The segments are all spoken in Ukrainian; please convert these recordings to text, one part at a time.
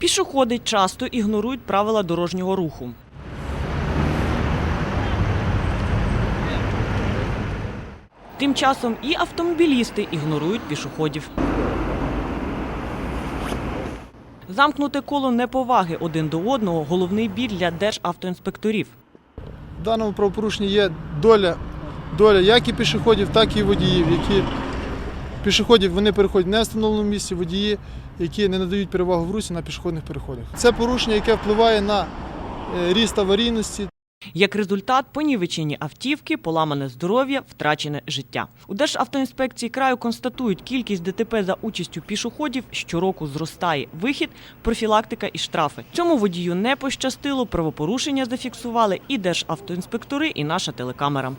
Пішоходи часто ігнорують правила дорожнього руху. Тим часом і автомобілісти ігнорують пішоходів. Замкнуте коло неповаги один до одного головний біль для державтоінспекторів. В даному правопорушенні є доля, доля як і пішоходів, так і водіїв, які пішоходів вони переходять в встановленому місці, водії, які не надають перевагу в русі на пішохідних переходах. Це порушення, яке впливає на е, ріст аварійності, Як результат, понівечені автівки, поламане здоров'я, втрачене життя. У Державтоінспекції краю констатують, кількість ДТП за участю пішоходів щороку зростає. Вихід, профілактика і штрафи. Цьому водію не пощастило. Правопорушення зафіксували і державтоінспектори, і наша телекамера.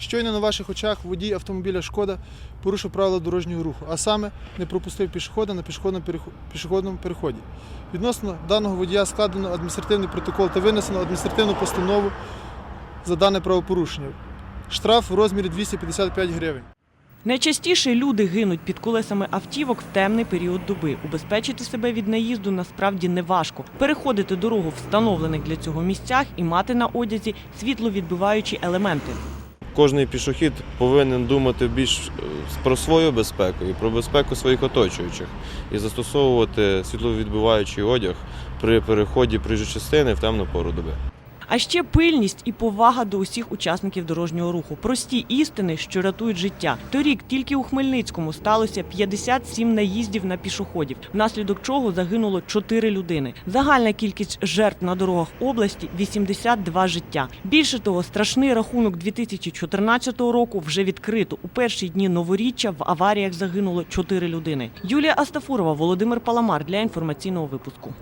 Щойно на ваших очах водій автомобіля Шкода порушив правила дорожнього руху, а саме не пропустив пішохода на пішохідному перехо- пішохідному переході. Відносно даного водія складено адміністративний протокол та винесено адміністративну постанову за дане правопорушення. Штраф в розмірі 255 гривень. Найчастіше люди гинуть під колесами автівок в темний період доби. Убезпечити себе від наїзду насправді не важко. Переходити дорогу в встановлених для цього місцях і мати на одязі світловідбиваючі елементи. Кожний пішохід повинен думати більш е, про свою безпеку і про безпеку своїх оточуючих і застосовувати світловідбиваючий одяг при переході проїжджої частини в темну пору доби. А ще пильність і повага до усіх учасників дорожнього руху. Прості істини, що рятують життя. Торік тільки у Хмельницькому сталося 57 наїздів на пішоходів, внаслідок чого загинуло 4 людини. Загальна кількість жертв на дорогах області 82 життя. Більше того, страшний рахунок 2014 року вже відкрито. У перші дні новоріччя в аваріях загинуло 4 людини. Юлія Астафурова, Володимир Паламар для інформаційного випуску.